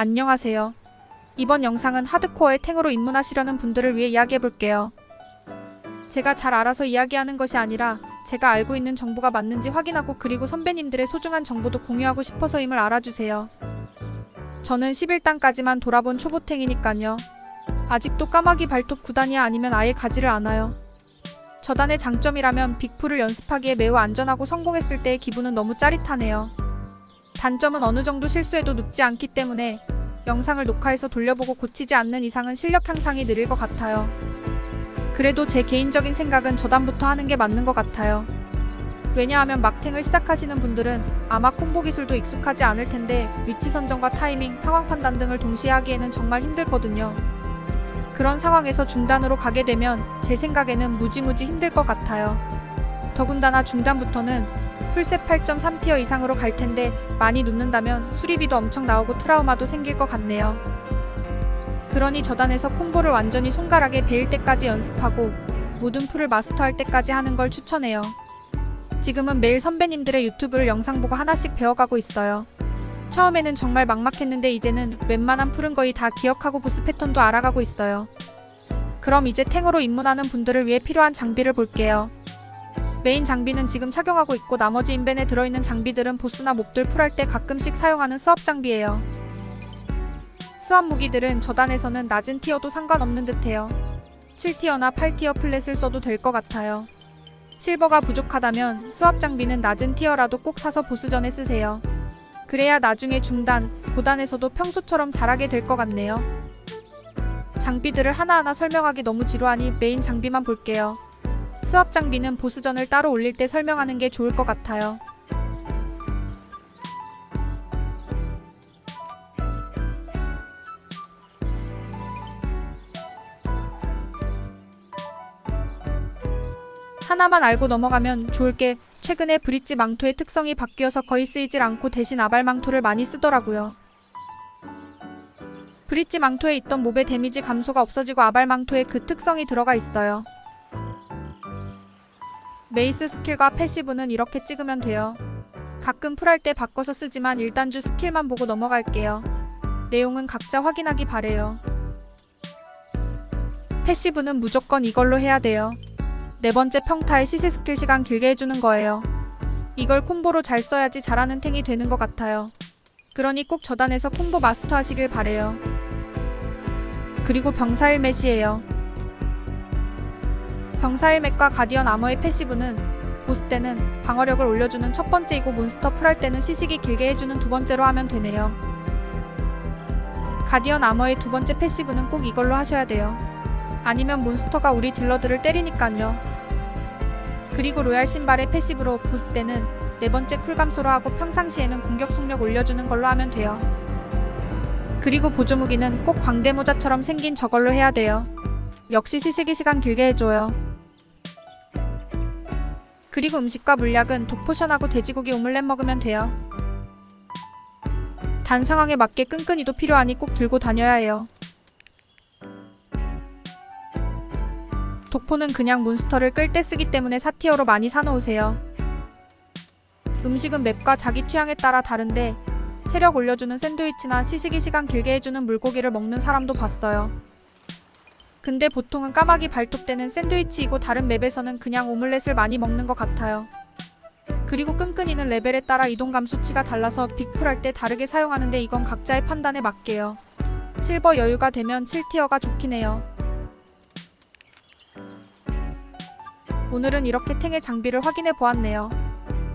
안녕하세요. 이번 영상은 하드코어의 탱으로 입문하시려는 분들을 위해 이야기해볼게요. 제가 잘 알아서 이야기하는 것이 아니라 제가 알고 있는 정보가 맞는지 확인하고 그리고 선배님들의 소중한 정보도 공유하고 싶어서임을 알아주세요. 저는 11단까지만 돌아본 초보탱이니깐요. 아직도 까마귀 발톱 9단이 아니면 아예 가지를 않아요. 저단의 장점이라면 빅풀을 연습하기에 매우 안전하고 성공했을 때의 기분은 너무 짜릿하네요. 단점은 어느 정도 실수해도 눕지 않기 때문에 영상을 녹화해서 돌려보고 고치지 않는 이상은 실력 향상이 느릴 것 같아요. 그래도 제 개인적인 생각은 저단부터 하는 게 맞는 것 같아요. 왜냐하면 막탱을 시작하시는 분들은 아마 콤보 기술도 익숙하지 않을 텐데 위치 선정과 타이밍, 상황 판단 등을 동시에 하기에는 정말 힘들거든요. 그런 상황에서 중단으로 가게 되면 제 생각에는 무지무지 힘들 것 같아요. 더군다나 중단부터는 풀셋 8.3티어 이상으로 갈 텐데 많이 눕는다면 수리비도 엄청 나오고 트라우마도 생길 것 같네요. 그러니 저단에서 콤보를 완전히 손가락에 베일 때까지 연습하고 모든 풀을 마스터할 때까지 하는 걸 추천해요. 지금은 매일 선배님들의 유튜브를 영상 보고 하나씩 배워가고 있어요. 처음에는 정말 막막했는데 이제는 웬만한 풀은 거의 다 기억하고 보스 패턴도 알아가고 있어요. 그럼 이제 탱으로 입문하는 분들을 위해 필요한 장비를 볼게요. 메인 장비는 지금 착용하고 있고 나머지 인벤에 들어있는 장비들은 보스나 몹들 풀할 때 가끔씩 사용하는 수압 장비예요. 수압 무기들은 저단에서는 낮은 티어도 상관없는 듯해요. 7티어나 8티어 플랫을 써도 될 것 같아요. 실버가 부족하다면 수압 장비는 낮은 티어라도 꼭 사서 보스전에 쓰세요. 그래야 나중에 중단, 고단에서도 평소처럼 잘하게 될 것 같네요. 장비들을 하나하나 설명하기 너무 지루하니 메인 장비만 볼게요. 수압 장비는 보스전을 따로 올릴 때 설명하는 게 좋을 것 같아요. 하나만 알고 넘어가면 좋을 게 최근에 브릿지 망토의 특성이 바뀌어서 거의 쓰이질 않고 대신 아발 망토를 많이 쓰더라고요. 브릿지 망토에 있던 몹의 데미지 감소가 없어지고 아발 망토에 그 특성이 들어가 있어요. 메이스 스킬과 패시브는 이렇게 찍으면 돼요. 가끔 풀할 때 바꿔서 쓰지만 일단 주 스킬만 보고 넘어갈게요. 내용은 각자 확인하기 바래요. 패시브는 무조건 이걸로 해야 돼요. 네 번째 평타의 시시 스킬 시간 길게 해주는 거예요. 이걸 콤보로 잘 써야지 잘하는 탱이 되는 것 같아요. 그러니 꼭 저단에서 콤보 마스터 하시길 바래요. 그리고 병사일 맷이에요. 병사일 맷과 가디언 아머의 패시브는 보스 때는 방어력을 올려주는 첫 번째이고 몬스터 풀할 때는 시식이 길게 해주는 두 번째로 하면 되네요. 가디언 아머의 두 번째 패시브는 꼭 이걸로 하셔야 돼요. 아니면 몬스터가 우리 딜러들을 때리니깐요. 그리고 로얄 신발의 패시브로 보스 때는 네 번째 쿨 감소로 하고 평상시에는 공격 속력 올려주는 걸로 하면 돼요. 그리고 보조 무기는 꼭 광대 모자처럼 생긴 저걸로 해야 돼요. 역시 시식이 시간 길게 해줘요. 그리고 음식과 물약은 독포션하고 돼지고기 오믈렛 먹으면 돼요. 단 상황에 맞게 끈끈이도 필요하니 꼭 들고 다녀야 해요. 독포는 그냥 몬스터를 끌 때 쓰기 때문에 4티어로 많이 사놓으세요. 음식은 맵과 자기 취향에 따라 다른데 체력 올려주는 샌드위치나 시식이 시간 길게 해주는 물고기를 먹는 사람도 봤어요. 근데 보통은 까마귀 발톱 때는 샌드위치이고 다른 맵에서는 그냥 오믈렛을 많이 먹는 것 같아요. 그리고 끈끈이는 레벨에 따라 이동감 수치가 달라서 빅풀 할 때 다르게 사용하는데 이건 각자의 판단에 맞게요. 실버 여유가 되면 7티어가 좋긴 해요. 오늘은 이렇게 탱의 장비를 확인해 보았네요.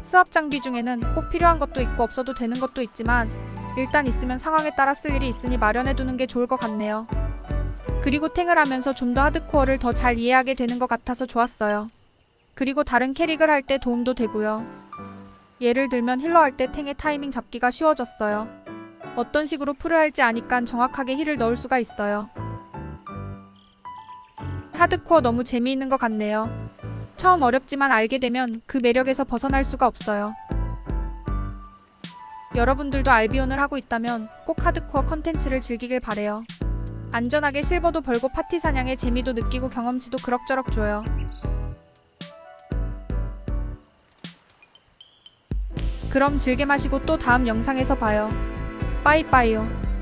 수압 장비 중에는 꼭 필요한 것도 있고 없어도 되는 것도 있지만 일단 있으면 상황에 따라 쓸 일이 있으니 마련해 두는 게 좋을 것 같네요. 그리고 탱을 하면서 좀 더 하드코어를 더 잘 이해하게 되는 것 같아서 좋았어요. 그리고 다른 캐릭을 할 때 도움도 되고요. 예를 들면 힐러 할 때 탱의 타이밍 잡기가 쉬워졌어요. 어떤 식으로 풀을 할지 아니깐 정확하게 힐을 넣을 수가 있어요. 하드코어 너무 재미있는 것 같네요. 처음 어렵지만 알게 되면 그 매력에서 벗어날 수가 없어요. 여러분들도 알비온을 하고 있다면 꼭 하드코어 컨텐츠를 즐기길 바래요. 안전하게 실버도 벌고 파티 사냥의 재미도 느끼고 경험치도 그럭저럭 줘요. 그럼 즐겨 마시고 또 다음 영상에서 봐요. 빠이빠이요.